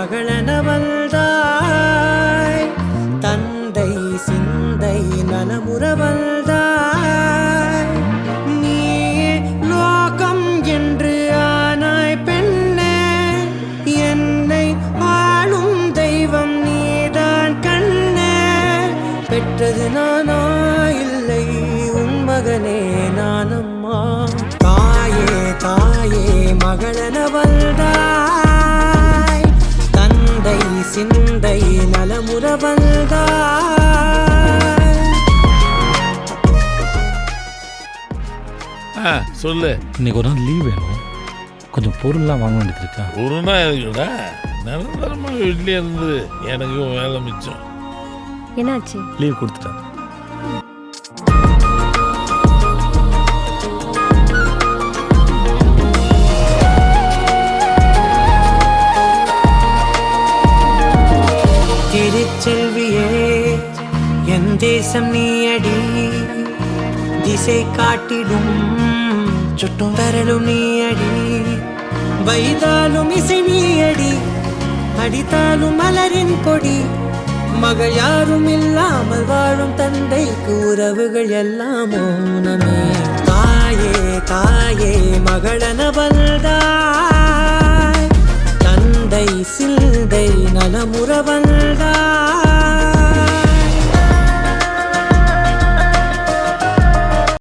மகளென வந்தாய் தந்தை சிந்தை நலமுற வந்தாய் நீ லோகம் என்று ஆனாய் பெண்ணே. என்னை ஆளும் தெய்வம் நீதான் கண்ணே. பெற்றது நானா? ஆ சொல்லு. இன்னைக்கு ஒரு நாள் லீவ் வேணும். கொஞ்சம் பொருள்லாம் வாங்க வேண்டியது இருக்கா ஒரு நாள் இருக்குடா நிரந்தரமாக வீட்லேயே இருந்து எனக்கும் வேலை மிச்சம். என்னாச்சு? லீவ் கொடுத்துட்டேன். செல்வியே என் தேசம் நீயடி. திசை காட்டிடும் சுட்டும் வரலும் நீயடி. வைதாலும் இசை நீயடி அடித்தாலும் மலரின் கொடி. மகள் யாரும் இல்லாமல் வாழும் தந்தைக்கு உறவுகள் எல்லாம் மௌனமே தாயே தாயே மகளன வந்தாய் தந்தை சிந்தை நலமுற வந்தாய்